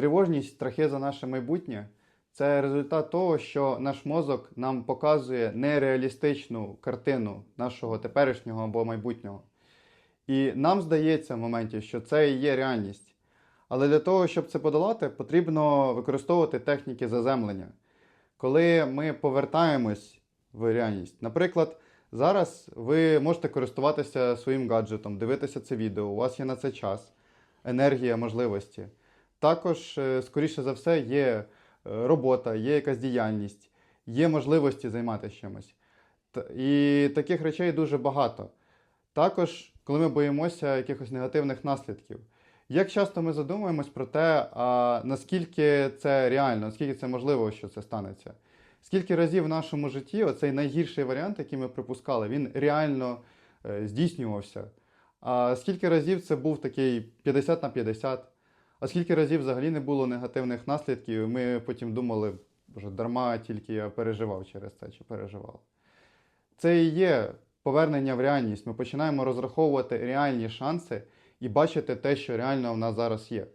Тривожність, страхи за наше майбутнє це результат того, що наш мозок нам показує нереалістичну картину нашого теперішнього або майбутнього. І нам здається в моменті, що це і є реальність. Але для того, щоб це подолати, потрібно використовувати техніки заземлення. Коли ми повертаємось в реальність. Наприклад, зараз ви можете користуватися своїм гаджетом, дивитися це відео, у вас є на це час, енергія, можливості. Також, е, скоріше за все, є е, робота, є якась діяльність, є можливості займатися чимось. І таких речей дуже багато. Також, коли ми боїмося якихось негативних наслідків. Як часто ми задумуємось про те, а наскільки це реально, наскільки це можливо, що це станеться? Скільки разів в нашому житті оцей найгірший варіант, який ми припускали, він реально е, здійснювався? А скільки разів це був такий 50 на 50? А скільки разів взагалі не було негативних наслідків, і ми потім думали, боже, дарма тільки я переживав через це чи переживав. Це і є повернення в реальність. Ми починаємо розраховувати реальні шанси і бачити те, що реально в нас зараз є.